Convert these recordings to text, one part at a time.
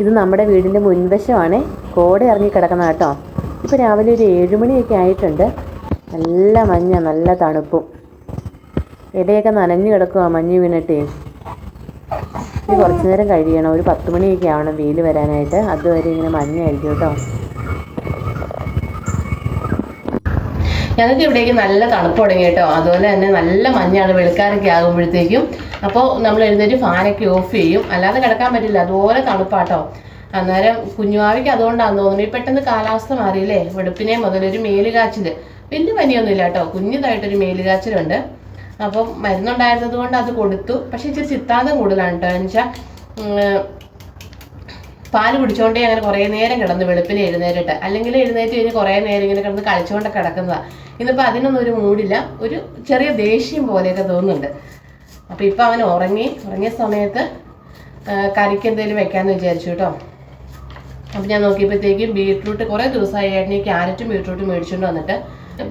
ഇത് നമ്മുടെ വീടിന്റെ മുൻവശമാണ്. കോട ഇറങ്ങി കിടക്കുന്ന കേട്ടോ. ഇപ്പോൾ രാവിലെ ഒരു ഏഴുമണിയൊക്കെ ആയിട്ടുണ്ട്. നല്ല മഞ്ഞ നല്ല തണുപ്പും. ഇടയൊക്കെ നനഞ്ഞു കിടക്കുക മഞ്ഞ് വീണിട്ടേ. ഇത് കുറച്ച് നേരം കഴിയണം. ഒരു പത്ത് മണിയൊക്കെ ആവണം വെയിൽ വരാനായിട്ട്. അതുവരെ ഇങ്ങനെ മഞ്ഞായിരിക്കും കേട്ടോ. ഞങ്ങൾക്ക് ഇവിടേക്ക് നല്ല തണുപ്പ് തുടങ്ങി കേട്ടോ. അതുപോലെ തന്നെ നല്ല മഞ്ഞാണ്. വെളുക്കാറൊക്കെ ആകുമ്പോഴത്തേക്കും അപ്പോൾ നമ്മൾ എഴുന്നേറ്റ് ഫാനൊക്കെ ഓഫ് ചെയ്യും. അല്ലാതെ കിടക്കാൻ പറ്റില്ല. അതുപോലെ തണുപ്പാട്ടോ. അന്നേരം കുഞ്ഞുവാവിക്ക് അതുകൊണ്ടാണ് തോന്നുന്നു. ഈ പെട്ടെന്ന് കാലാവസ്ഥ മാറിയില്ലേ? വെളുപ്പിനെ മുതൽ ഒരു മേലുകാച്ചിൽ വലിയ പനിയൊന്നുമില്ല കേട്ടോ. കുഞ്ഞിതായിട്ടൊരു മേലുകാച്ചിലുണ്ട്. അപ്പം മരുന്നുണ്ടായിരുന്നത് കൊണ്ട് അത് കൊടുത്തു. പക്ഷെ ഇച്ചിരി ചിത്താന്തം കൂടുതലാണ് കേട്ടോ. എന്ന് വെച്ചാൽ പാൽ കുടിച്ചോണ്ടേ അങ്ങനെ കുറേ നേരം കിടന്ന് വെളുപ്പിന് എഴുന്നേറ്റിട്ട്. അല്ലെങ്കിൽ എഴുന്നേറ്റ് കഴിഞ്ഞ് കുറേ നേരം ഇങ്ങനെ കിടന്ന് കളിച്ചുകൊണ്ടൊക്കെ കിടക്കുന്നതാണ് ഇന്നിപ്പോൾ അതിനൊന്നും ഒരു മൂടില്ല. ഒരു ചെറിയ ദേഷ്യം പോലെയൊക്കെ തോന്നുന്നുണ്ട്. അപ്പോൾ ഇപ്പം അവൻ ഉറങ്ങി. ഉറങ്ങിയ സമയത്ത് കറിക്ക് എന്തെങ്കിലും വെക്കാമെന്ന് വിചാരിച്ചു കേട്ടോ. അപ്പം ഞാൻ നോക്കിയപ്പോഴത്തേക്കും ബീട്രൂട്ട് കുറേ ദിവസമായി ഈ ക്യാരറ്റും ബീട്രൂട്ടും മേടിച്ചുകൊണ്ട് വന്നിട്ട്.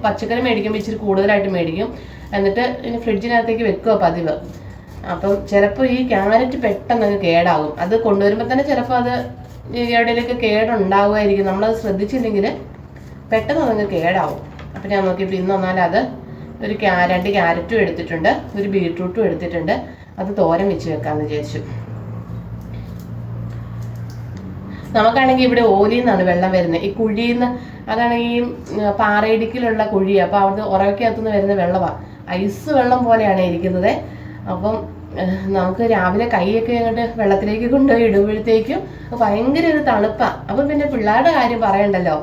പച്ചക്കറി മേടിക്കുമ്പോൾ ഇച്ചിരി കൂടുതലായിട്ട് മേടിക്കും. എന്നിട്ട് ഇനി ഫ്രിഡ്ജിനകത്തേക്ക് വെക്കുക പതിവ്. അപ്പം ചിലപ്പോൾ ഈ ക്യാരറ്റ് പെട്ടെന്ന് അങ്ങ് കേടാകും അത് കൊണ്ടുവരുമ്പോൾ തന്നെ ചിലപ്പോൾ അത് എവിടെയെങ്കിലൊക്കെ കേടുണ്ടാവുമായിരിക്കും. നമ്മളത് ശ്രദ്ധിച്ചില്ലെങ്കിൽ പെട്ടെന്ന് അതങ്ങ് കേടാവും. അപ്പം ഞാൻ നോക്കിയപ്പോൾ ഇന്ന് വന്നാൽ അത് ഒരു രണ്ട് ക്യാരറ്റും എടുത്തിട്ടുണ്ട് ഒരു ബീട്രൂട്ടും എടുത്തിട്ടുണ്ട്. അത് തോരൻ വെച്ച് വെക്കാമെന്ന് വിചാരിച്ചു. നമുക്കാണെങ്കിൽ ഇവിടെ ഓലിയിൽ നിന്നാണ് വെള്ളം വരുന്നത്. ഈ കുഴിയിൽ നിന്ന് അതാണെങ്കിൽ പാറയിടുക്കിലുള്ള കുഴി. അപ്പോൾ അവിടുന്ന് ഉറവയ്ക്കകത്തുനിന്ന് വരുന്ന വെള്ളമാണ് ഐസ് വെള്ളം പോലെയാണ് ഇരിക്കുന്നത്. അപ്പം നമുക്ക് രാവിലെ കൈയൊക്കെ അങ്ങോട്ട് വെള്ളത്തിലേക്ക് കൊണ്ടുപോയി ഇടുമ്പോഴത്തേക്കും ഭയങ്കര ഒരു തണുപ്പാണ് അപ്പം പിന്നെ പിള്ളേരുടെ കാര്യം പറയണ്ടല്ലോ.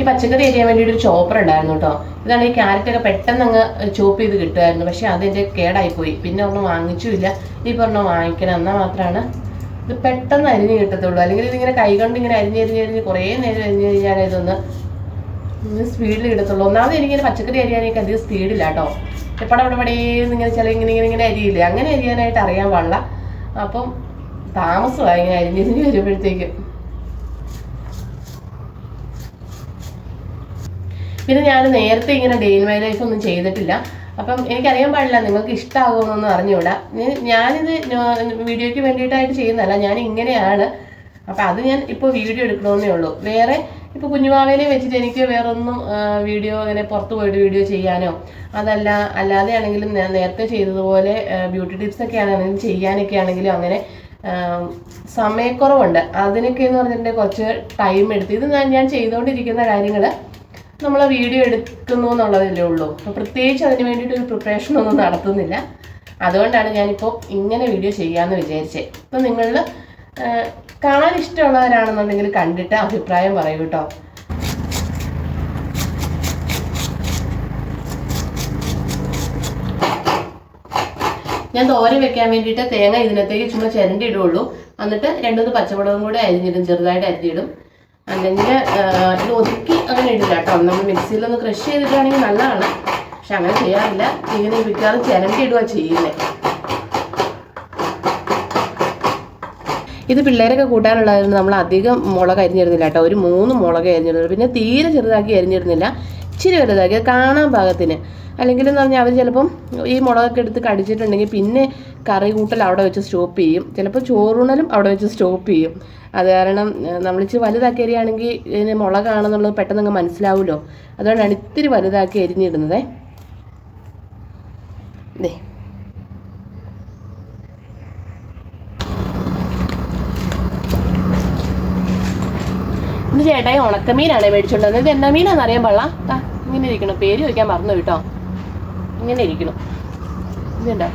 ഈ പച്ചക്കറി അരിയാൻ വേണ്ടിയിട്ട് ഒരു ചോപ്പർ ഉണ്ടായിരുന്നു കേട്ടോ. ഇതാണ് ഈ ക്യാരറ്റ് ഒക്കെ പെട്ടെന്ന് അങ്ങ് ചോപ്പ് ചെയ്ത് കിട്ടുമായിരുന്നു. പക്ഷെ അതിന്റെ കേടായി പോയി പിന്നെ ഒന്നും വാങ്ങിച്ചുമില്ല. ഈ പറഞ്ഞ വാങ്ങിക്കണം. എന്നാൽ മാത്രമാണ് ഇത് പെട്ടെന്ന് അരിഞ്ഞ് കിട്ടത്തുള്ളൂ. അല്ലെങ്കിൽ ഇതിങ്ങനെ കൈ കൊണ്ട് ഇങ്ങനെ അരിഞ്ഞ് അരിഞ്ഞ് അരിഞ്ഞ് കുറേ നേരം അരിഞ്ഞ് കഴിഞ്ഞാൽ ഇതൊന്ന് സ്പീഡിൽ കിട്ടത്തുള്ളൂ. ഒന്നാമത് എനിക്കിങ്ങനെ പച്ചക്കറി അരിയാനൊക്കെ അധികം സ്പീഡില്ല കേട്ടോ. എപ്പോഴും അവിടെ ഇങ്ങനെ ചില ഇങ്ങനെ ഇങ്ങനെ ഇങ്ങനെ അരിയില്ലേ? അങ്ങനെ അരിയാനായിട്ട് അറിയാൻ പാടില്ല. അപ്പം താമസമായി ഇങ്ങനെ അരിഞ്ഞരിഞ്ഞ് വരുമ്പോഴത്തേക്കും. പിന്നെ ഞാൻ നേരത്തെ ഇങ്ങനെ ഡേ ഇൻ മൈ ലൈഫ് ഒന്നും ചെയ്തിട്ടില്ല. അപ്പം എനിക്കറിയാൻ പാടില്ല നിങ്ങൾക്ക് ഇഷ്ടമാകുമെന്നൊന്നും അറിഞ്ഞുകൂടാ. ഞാനിത് വീഡിയോയ്ക്ക് വേണ്ടിയിട്ടായിട്ട് ചെയ്യുന്നതല്ല ഞാൻ ഇങ്ങനെയാണ്. അപ്പം അത് ഞാൻ ഇപ്പോൾ വീഡിയോ എടുക്കണമെന്നേ ഉള്ളൂ. വേറെ ഇപ്പോൾ കുഞ്ഞുമാവേനെ വെച്ചിട്ട് എനിക്ക് വേറൊന്നും വീഡിയോ അങ്ങനെ പുറത്ത് പോയിട്ട് വീഡിയോ ചെയ്യാനോ അതല്ല അല്ലാതെ ആണെങ്കിലും നേരത്തെ ചെയ്തതുപോലെ ബ്യൂട്ടി ടിപ്സ് ഒക്കെ ആണെങ്കിലും ചെയ്യാനൊക്കെ ആണെങ്കിലും അങ്ങനെ സമയക്കുറവുണ്ട്. അതിനൊക്കെ എന്ന് പറഞ്ഞിട്ടുണ്ടെങ്കിൽ കുറച്ച് ടൈം എടുത്ത് ഇത് ഞാൻ ഞാൻ ചെയ്തുകൊണ്ടിരിക്കുന്ന കാര്യങ്ങൾ നമ്മൾ വീഡിയോ എടുക്കുന്നു എന്നുള്ളതല്ലേ ഉള്ളൂ. പ്രത്യേകിച്ച് അതിന് വേണ്ടിയിട്ട് ഒരു പ്രിപ്പറേഷൻ ഒന്നും നടത്തുന്നില്ല. അതുകൊണ്ടാണ് ഞാനിപ്പോൾ ഇങ്ങനെ വീഡിയോ ചെയ്യാമെന്ന് വിചാരിച്ചത് ഇപ്പം നിങ്ങൾ കാണാൻ ഇഷ്ടമുള്ളവരാണെന്നുണ്ടെങ്കിൽ കണ്ടിട്ട് അഭിപ്രായം പറയൂ കേട്ടോ ഞാൻ തോരൻ വെക്കാൻ വേണ്ടിയിട്ട് തേങ്ങ ഇതിനകത്തേക്ക് ചുമ്മാ ചിരണ്ടി ഇടുള്ളൂ എന്നിട്ട് രണ്ടുമൂന്ന് പച്ചമുളകും കൂടെ അരിഞ്ഞിടും ചെറുതായിട്ട് അരിഞ്ഞിടും. അല്ലെങ്കിൽ ഇത് ഒതുക്കി അങ്ങനെ ഇടില്ല കേട്ടോ. നമ്മൾ മിക്സിയിലൊന്ന് ക്രഷ് ചെയ്തിട്ടാണെങ്കിൽ നല്ലതാണ്. പക്ഷെ അങ്ങനെ ചെയ്യാറില്ല. ഇങ്ങനെ മിക്കവാറും ചിരണ്ടി ഇടുക ചെയ്യുന്നത് ഇത് പിള്ളേരൊക്കെ കൂട്ടാനുള്ളതായിരുന്നു നമ്മൾ അധികം മുളക് അരിഞ്ഞിരുന്നില്ല കേട്ടോ. ഒരു മൂന്ന് മുളക് അരിഞ്ഞിരുന്നു പിന്നെ തീരെ ചെറുതാക്കി അരിഞ്ഞിരുന്നില്ല. ഇച്ചിരി വലുതാക്കി. കാണാൻ പാകത്തിന്. അല്ലെങ്കിൽ എന്ന് പറഞ്ഞാൽ അവർ ചിലപ്പം ഈ മുളകൊക്കെ എടുത്ത് കടിച്ചിട്ടുണ്ടെങ്കിൽ പിന്നെ കറി കൂട്ടൽ അവിടെ വെച്ച് സ്റ്റോപ്പ് ചെയ്യും. ചിലപ്പോൾ ചോറുണലും അവിടെ വെച്ച് സ്റ്റോപ്പ് ചെയ്യും. അത് കാരണം നമ്മൾ ഇച്ചിരി വലുതാക്കി അരിയാണെങ്കിൽ ഇതിന് മുളകാണെന്നുള്ളത് പെട്ടെന്ന് അങ്ങ് മനസ്സിലാവുമല്ലോ അതുകൊണ്ടാണ് ഇത്തിരി വലുതാക്കി എരിഞ്ഞിടുന്നതേ ദേ. ചേട്ടായി ഉണക്കമീനാണ് മേടിച്ചോണ്ട് വന്നത്. ഇത് എന്നാ മീനാന്ന് അറിയാൻ പാടില്ല. ഇങ്ങനെ ഇരിക്കണം. പേര് ചോദിക്കാൻ മറന്നു കേട്ടോ. ഇങ്ങനെ ഇരിക്കണം. ഇതുണ്ടോ?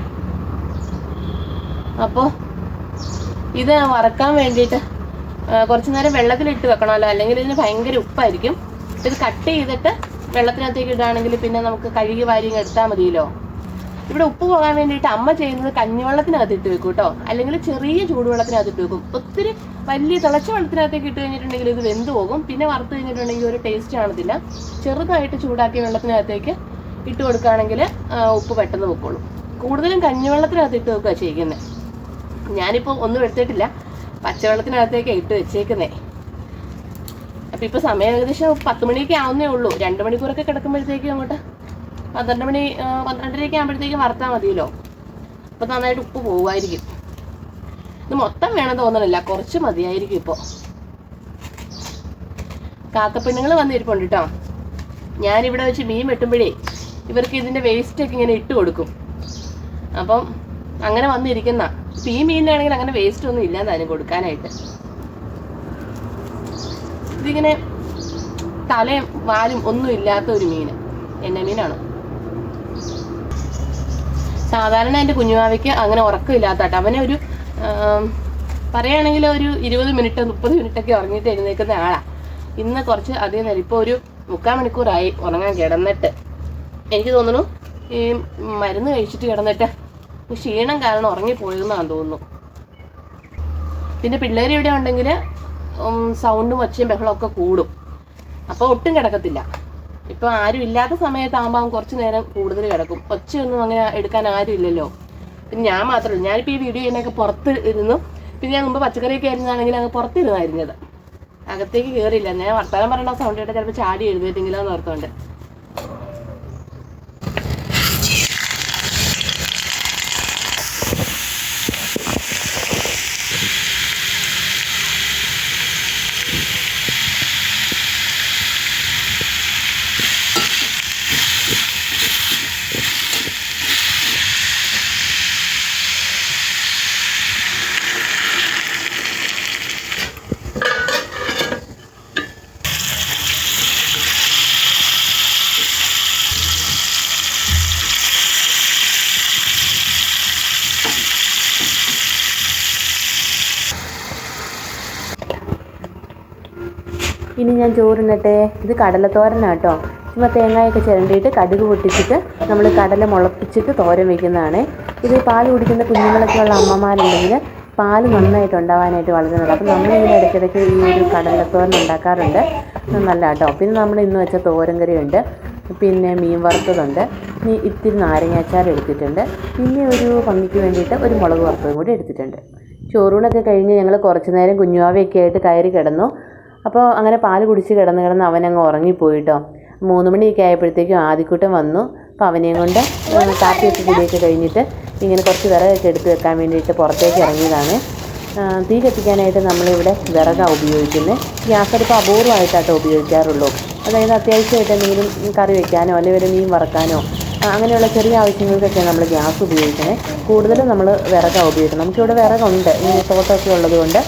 അപ്പോൾ ഇത് വറക്കാൻ വേണ്ടിയിട്ട് കുറച്ച് നേരം വെള്ളത്തിലിട്ട് വെക്കണമല്ലോ. അല്ലെങ്കിൽ ഇതിന് ഭയങ്കര ഉപ്പായിരിക്കും. ഇത് കട്ട് ചെയ്തിട്ട് വെള്ളത്തിനകത്തേക്ക് ഇടുകയാണെങ്കിൽ പിന്നെ നമുക്ക് കഴുകി വാരിയും എടുത്താൽ മതിയല്ലോ. ഇവിടെ ഉപ്പ് പോകാൻ വേണ്ടിയിട്ട് അമ്മ ചെയ്യുന്നത് കഞ്ഞിവെള്ളത്തിനകത്ത് ഇട്ട് വെക്കും കേട്ടോ. അല്ലെങ്കിൽ ചെറിയ ചൂടുവെള്ളത്തിനകത്ത് ഇട്ട് വെക്കും. ഒത്തിരി വലിയ തിളച്ച വെള്ളത്തിനകത്തേക്ക് ഇട്ട് കഴിഞ്ഞിട്ടുണ്ടെങ്കിൽ ഇത് വെന്ത് പോകും. പിന്നെ വറുത്ത് കഴിഞ്ഞിട്ടുണ്ടെങ്കിൽ ഒരു ടേസ്റ്റ് കാണത്തില്ല. ചെറുതായിട്ട് ചൂടാക്കിയ വെള്ളത്തിനകത്തേക്ക് ഇട്ട് കൊടുക്കുകയാണെങ്കിൽ ഉപ്പ് പെട്ടെന്ന് പൊക്കോളും. കൂടുതലും കഞ്ഞിവെള്ളത്തിനകത്ത് ഇട്ട് വെക്കുക ചെയ്യുന്നത്. ഞാനിപ്പോൾ ഒന്നും എടുത്തിട്ടില്ല. പച്ചവെള്ളത്തിനകത്തേക്ക് ഇട്ട് വെച്ചേക്കുന്നേ. അപ്പം ഇപ്പോൾ സമയം ഏകദേശം പത്ത് മണിയൊക്കെ ആവുന്നേ ഉള്ളൂ. രണ്ട് മണിക്കൂറൊക്കെ കിടക്കുമ്പോഴത്തേക്കും അങ്ങോട്ട് പന്ത്രണ്ട് മണി പന്ത്രണ്ടരയൊക്കെ ആകുമ്പോഴത്തേക്കും വറുത്താൽ മതിയല്ലോ. അപ്പോൾ നന്നായിട്ട് ഉപ്പ് പോകുമായിരിക്കും ഇത് മൊത്തം വേണം തോന്നണില്ല. കുറച്ച് മതിയായിരിക്കും ഇപ്പോൾ കാക്കപ്പെണ്ണുങ്ങൾ വന്നിരിപ്പുണ്ട് കേട്ടോ ഞാനിവിടെ വെച്ച് മീൻ വെട്ടുമ്പോഴേ ഇവർക്ക് ഇതിന്റെ വേസ്റ്റൊക്കെ ഇങ്ങനെ ഇട്ട് കൊടുക്കും. അപ്പം അങ്ങനെ വന്നിരിക്കുന്ന. ഈ മീനിനാണെങ്കിൽ അങ്ങനെ വേസ്റ്റ് ഒന്നും ഇല്ല താനും കൊടുക്കാനായിട്ട്. ഇതിങ്ങനെ തലയും വാലും ഒന്നും ഇല്ലാത്ത ഒരു മീൻ എന്നെ മീനാണ്. സാധാരണ എന്റെ കുഞ്ഞുമാവയ്ക്ക് അങ്ങനെ ഉറക്കമില്ലാത്ത കേട്ടോ അവനെ ഒരു പറയുകയാണെങ്കിൽ ഒരു ഇരുപത് മിനിറ്റ് മുപ്പത് മിനിറ്റ് ഒക്കെ ഉറങ്ങിയിട്ട് എഴുന്നേൽക്കുന്ന ആളാ. ഇന്ന് കുറച്ച് അധികം നേരം ഇപ്പോൾ ഒരു മുക്കാൽ മണിക്കൂറായി ഉറങ്ങാൻ കിടന്നിട്ട്. എനിക്ക് തോന്നുന്നു ഈ മരുന്ന് കഴിച്ചിട്ട് കിടന്നിട്ട് ക്ഷീണം കാരണം ഉറങ്ങിപ്പോയെന്നാണ് തോന്നുന്നു. പിന്നെ പിള്ളേർ ഇവിടെ ഉണ്ടെങ്കിൽ സൗണ്ടും ഒച്ചയും ബഹളം ഒക്കെ കൂടും. അപ്പോൾ ഒട്ടും കിടക്കത്തില്ല. ഇപ്പൊ ആരും ഇല്ലാത്ത സമയത്താകുമ്പോൾ അവൻ കുറച്ച് നേരം കൂടുതൽ കിടക്കും. ഒച്ചയൊന്നും അങ്ങനെ എടുക്കാൻ ആരും ഇല്ലല്ലോ. പിന്നെ ഞാൻ മാത്രമല്ല ഞാനിപ്പോൾ ഈ വീഡിയോ ചെയ്യുന്നൊക്കെ പുറത്ത് ഇരുന്നു. പിന്നെ ഞാൻ മുമ്പ് പച്ചക്കറിയൊക്കെ ആയിരുന്നാണെങ്കിൽ അങ്ങ് പുറത്തിരുന്നായിരുന്നത് അകത്തേക്ക് കയറിയില്ല. ഞാൻ വർത്തമാനം പറയേണ്ട സൗണ്ട് കേട്ടാൽ ചിലപ്പോൾ ചാടി എഴുന്നേറ്റെങ്കിലോ എന്ന് ഓർത്തോണ്ട്. ഞാൻ ചോറിനട്ടെ ഇത് കടലത്തോരനാട്ടോ. ചുമ്മാ തേങ്ങയൊക്കെ ചിരണ്ടിയിട്ട് കടുക് പൊട്ടിച്ചിട്ട് നമ്മൾ കടല മുളപ്പിച്ചിട്ട് തോരൻ വെക്കുന്നതാണ്. ഇത് പാൽ കുടിക്കുന്ന കുഞ്ഞുങ്ങളൊക്കെ ഉള്ള അമ്മമാരുണ്ടെങ്കിൽ പാൽ നന്നായിട്ട് ഉണ്ടാവാനായിട്ട് വളരെ നല്ലത് അപ്പം നമ്മളിങ്ങനെ ഇടയ്ക്കിടയ്ക്ക് ഈ ഒരു കടലത്തോരൻ ഉണ്ടാക്കാറുണ്ട്. നല്ല കേട്ടോ പിന്നെ നമ്മൾ ഇന്ന് വെച്ച തോരൻ കറി ഉണ്ട് പിന്നെ മീൻ വറുത്തതുണ്ട്. ഇനി ഇത്തിരി നാരങ്ങാച്ചാർ എടുത്തിട്ടുണ്ട്. പിന്നെ ഒരു പന്നിക്ക് വേണ്ടിയിട്ട് ഒരു മുളക് വറുത്തതും കൂടി എടുത്തിട്ടുണ്ട്. ചോറൂണൊക്കെ കഴിഞ്ഞ് ഞങ്ങൾ കുറച്ച് നേരം കുഞ്ഞുവാവയൊക്കെ ആയിട്ട് കയറി കിടന്നു. അപ്പോൾ അങ്ങനെ പാൽ കുടിച്ച് കിടന്ന് കിടന്ന് അവനങ്ങ് ഉറങ്ങിപ്പോയിട്ടോ. മൂന്ന് മണിയൊക്കെ ആയപ്പോഴത്തേക്കും ആദ്യക്കൂട്ടം വന്നു. അപ്പോൾ അവനെയും കൊണ്ട് കാപ്പി കാപ്പിയൊക്കെ കുടിയൊക്കെ കഴിഞ്ഞിട്ട് ഇങ്ങനെ കുറച്ച് വിറകൊക്കെ എടുത്ത് വെക്കാൻ വേണ്ടിയിട്ട് പുറത്തേക്ക് ഇറങ്ങിയതാണ്. തീ കത്തിക്കാനായിട്ട് നമ്മളിവിടെ വിറകാണ് ഉപയോഗിക്കുന്നത് ഗ്യാസ് അടുപ്പ് അപൂർവമായിട്ടാട്ടോ ഉപയോഗിക്കാറുള്ളൂ. അതായത് അത്യാവശ്യമായിട്ട് എന്തെങ്കിലും കറി വെക്കാനോ അല്ലെങ്കിൽ ഒരു മീൻ വറക്കാനോ അങ്ങനെയുള്ള ചെറിയ ആവശ്യങ്ങൾക്കൊക്കെ നമ്മൾ ഗ്യാസ് ഉപയോഗിക്കണേ കൂടുതലും നമ്മൾ വിറകാണ് ഉപയോഗിക്കുന്നത് നമുക്കിവിടെ വിറകുണ്ട്. ഈ തോട്ടമൊക്കെ ഉള്ളതുകൊണ്ട്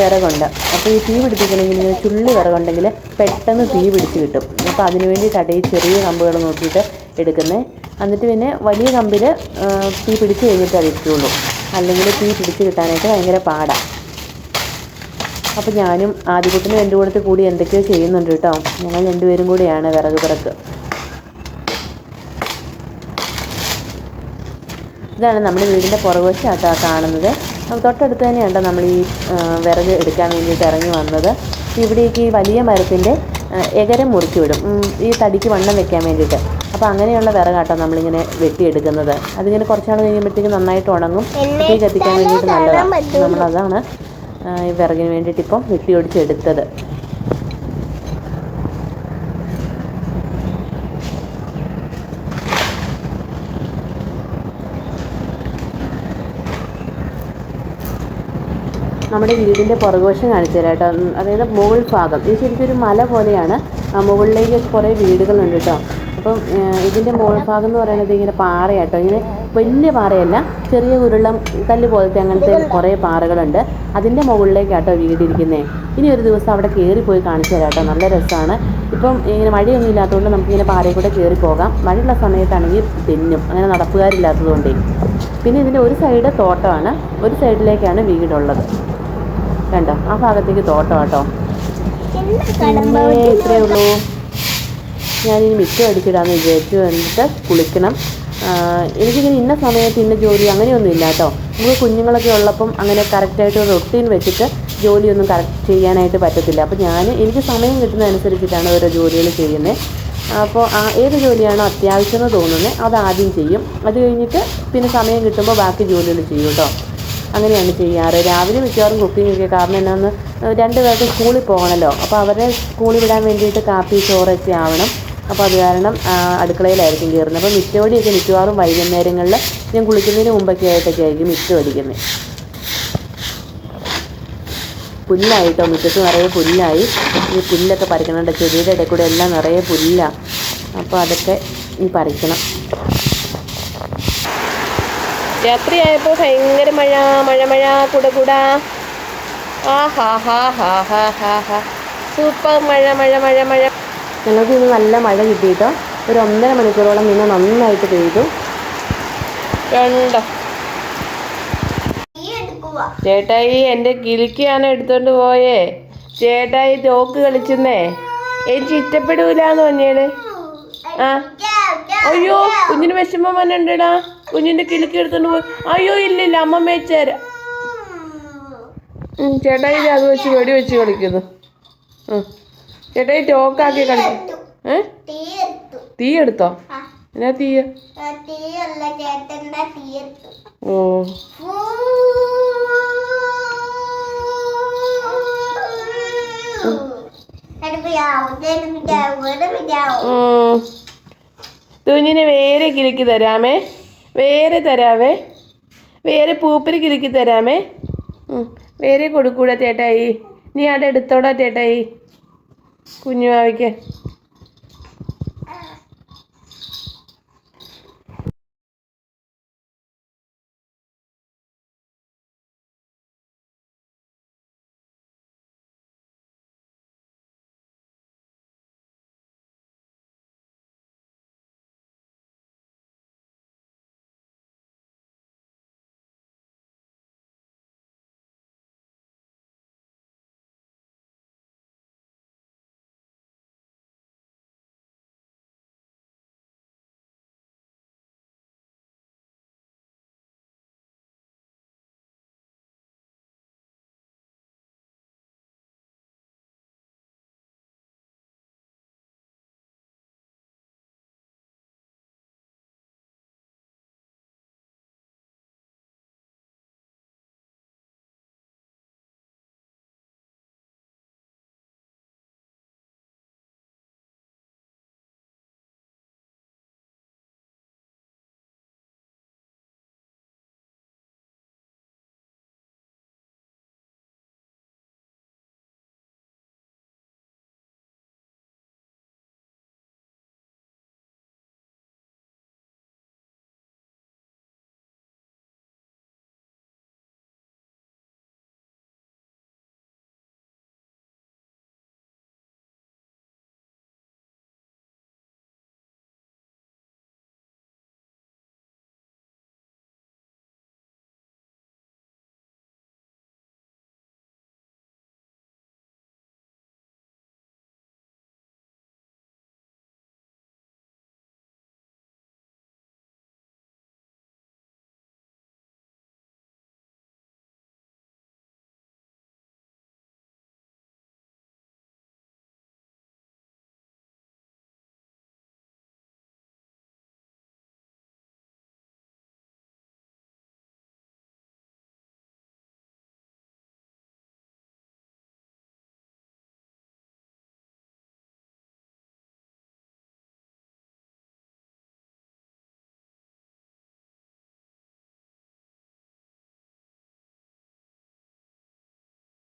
വിറകുണ്ട്. അപ്പോൾ ഈ തീ പിടിപ്പിക്കണമെങ്കിൽ ഇങ്ങനെ ചുള്ളി വിറകുണ്ടെങ്കിൽ പെട്ടെന്ന് തീ പിടിച്ച് കിട്ടും. അപ്പോൾ അതിന് വേണ്ടിയിട്ടാണ് ഈ ചെറിയ കമ്പുകൾ നോക്കിയിട്ട് എടുക്കുന്നത് എന്നിട്ട് പിന്നെ വലിയ കമ്പിൽ തീ പിടിച്ച് കഴിഞ്ഞിട്ട് അത് ഇട്ടുള്ളൂ അല്ലെങ്കിൽ തീ പിടിച്ച് കിട്ടാനായിട്ട് ഭയങ്കര പാടാണ് അപ്പോൾ ഞാനും ആദ്യകുട്ടിനും എന്റെ കൂടത്തിൽ കൂടി എന്തൊക്കെയോ ചെയ്യുന്നുണ്ട് കേട്ടോ. ഞങ്ങൾ രണ്ടുപേരും കൂടിയാണ് വിറക് പിറക്ക് ഇതാണ് നമ്മുടെ വീടിന്റെ പുറകുവശമാട്ടോ കാണുന്നത്. തൊട്ടടുത്ത് തന്നെയാണ് നമ്മൾ ഈ വിറക് എടുക്കാൻ വേണ്ടിയിട്ട് ഇറങ്ങി വന്നത്. ഇവിടേക്ക് ഈ വലിയ മരത്തിന്റെ എകരം മുറുക്കി വിടും. ഈ തടിക്ക് വണ്ണം വെക്കാൻ വേണ്ടിയിട്ട്. അപ്പോൾ അങ്ങനെയുള്ള വിറകാട്ടോ നമ്മളിങ്ങനെ വെട്ടിയെടുക്കുന്നത്. അതിങ്ങനെ കുറച്ചാൾ കഴിയുമ്പോഴത്തേക്ക് നന്നായിട്ട് ഉണങ്ങും. തീ കത്തിക്കാൻ വേണ്ടിയിട്ട് നല്ലതാണ് നമ്മളതാണ് ഈ വിറകിന് വേണ്ടിയിട്ട് ഇപ്പം വെട്ടിയൊടിച്ചെടുത്തത്. നമ്മുടെ വീടിന്റെ പുറകുവശം കാണിച്ചു തരാം കേട്ടോ. അതായത് മുകൾ ഭാഗം. ഇത് ശരിക്കും ഒരു മല പോലെയാണ്. മുകളിലേക്ക് കുറേ വീടുകളുണ്ട് കേട്ടോ. അപ്പം ഇതിന്റെ മുകൾ ഭാഗം എന്ന് പറയുന്നത് ഇങ്ങനെ പാറയാട്ടോ ഇങ്ങനെ വലിയ പാറയല്ല ചെറിയ ഉരുളം കല്ല് പോലത്തെ അങ്ങനത്തെ കുറേ പാറകളുണ്ട്. അതിന്റെ മുകളിലേക്കാട്ടോ വീടിരിക്കുന്നത് ഇനി ഒരു ദിവസം അവിടെ കയറി പോയി കാണിച്ചു തരാം കേട്ടോ. നല്ല രസമാണ്. ഇപ്പം ഇങ്ങനെ മഴയൊന്നും ഇല്ലാത്തതുകൊണ്ട് നമുക്കിങ്ങനെ പാറയിൽ കൂടെ കയറി പോകാം. മഴയുള്ള സമയത്താണെങ്കിൽ തെന്നും. അങ്ങനെ നടപ്പുകാരില്ലാത്തതുകൊണ്ടേ. പിന്നെ ഇതിന്റെ ഒരു സൈഡ് തോട്ടമാണ്. ഒരു സൈഡിലേക്കാണ് വീടുള്ളത്. കണ്ടോ? ആ ഭാഗത്തേക്ക് തോട്ടം കേട്ടോ ഇത്രയേ ഉള്ളൂ. ഞാനിനി മിക്ക അടിച്ചിടാന്ന് വിചാരിച്ചു എന്നിട്ട് കുളിക്കണം. എനിക്കിങ്ങനെ ഇന്ന സമയത്ത് ഇന്ന ജോലി അങ്ങനെയൊന്നും ഇല്ല കേട്ടോ. നമുക്ക് കുഞ്ഞുങ്ങളൊക്കെ ഉള്ളപ്പം അങ്ങനെ കറക്റ്റായിട്ട് ഒരു റൊട്ടീൻ വെച്ചിട്ട് ജോലിയൊന്നും കറക്റ്റ് ചെയ്യാനായിട്ട് പറ്റത്തില്ല. അപ്പോൾ ഞാൻ എനിക്ക് സമയം കിട്ടുന്നതനുസരിച്ചിട്ടാണ് ഓരോ ജോലികൾ ചെയ്യുന്നത് അപ്പോൾ ആ ഏത് ജോലിയാണോ അത്യാവശ്യം എന്ന് തോന്നുന്നത് അത് ആദ്യം ചെയ്യും. അത് കഴിഞ്ഞിട്ട് പിന്നെ സമയം കിട്ടുമ്പോൾ ബാക്കി ജോലികൾ ചെയ്യും കേട്ടോ. അങ്ങനെയാണ് ചെയ്യാറ്. രാവിലെ മിക്കവാറും കുക്കിംഗ് ഒക്കെ കാരണം എന്നാന്ന് രണ്ട് പേർക്ക് സ്കൂളിൽ പോകണമല്ലോ അപ്പോൾ അവരെ സ്കൂളിൽ വിടാൻ വേണ്ടിയിട്ട് കാപ്പി ചോറൊക്കെ ആവണം. അപ്പോൾ അത് കാരണം അടുക്കളയിലായിരിക്കും കയറുന്നത്. അപ്പോൾ മിറ്റോടിയൊക്കെ മിക്കവാറും വൈകുന്നേരങ്ങളിൽ ഞാൻ കുളിക്കുന്നതിന് മുമ്പൊക്കെ ആയിട്ടൊക്കെ ആയിരിക്കും മിറ്റം പുല്ലായിട്ടോ? മുറ്റത്ത് നിറയെ പുല്ലായി. ഈ പുല്ലൊക്കെ പറിക്കണം ചെടിയുടെ ഇടയിൽ കൂടെ എല്ലാം നിറയെ പുല്ലാണ് അപ്പോൾ അതൊക്കെ ഈ പറിക്കണം. രാത്രിയായപ്പോൾ ഭയങ്കര മഴ മഴ മഴ കുട കുട. ആ ഹാ ഹാ ഹാ ഹാ ഹാ ഹാ. സൂപ്പർ മഴ മഴ മഴ മഴ. ഞങ്ങൾക്ക് ഇന്ന് നല്ല മഴ കിട്ടിയിട്ടോ. ഒരു ഒന്നര മണിക്കൂറോളം ഇന്ന് നന്നായിട്ട് പെയ്തു. രണ്ടോ ചേട്ടായി എന്റെ കിളിക്കാണ് എടുത്തോണ്ട് പോയേ. ചേട്ടായി തോക്ക് കളിച്ചെന്നേ. എനിക്ക് ഇഷ്ടപ്പെടൂലെന്ന് പറഞ്ഞേ ആ. അയ്യോ കുഞ്ഞിന് വിഷമം വന്നിട്ടുണ്ടാ കുഞ്ഞിന്റെ കിലുക്കി എടുത്തോണ്ട് പോയി. അയ്യോ ഇല്ലില്ല ഇല്ല അമ്മ മേച്ചേര ചേട്ടായി ഇത് അത് വെച്ച് വെടി വെച്ച് കളിക്കുന്നു. ചേട്ടായി ടോക്കാക്കി കളിക്കും. ഏ? തീ എടുത്തോ? എന്നാ തീയ? ഓ. ഉം. കുഞ്ഞിന് വേറെ കിലുക്കി തരാമേ. വേറെ തരാവേ. വേറെ പൂപ്പര് കിലുക്കി തരാമേ. വേറെ കൊടുക്കൂടാ ചേട്ടായി. നീ അവിടെ എടുത്തോടാ ചേട്ടായി. കുഞ്ഞു മാവിക്ക്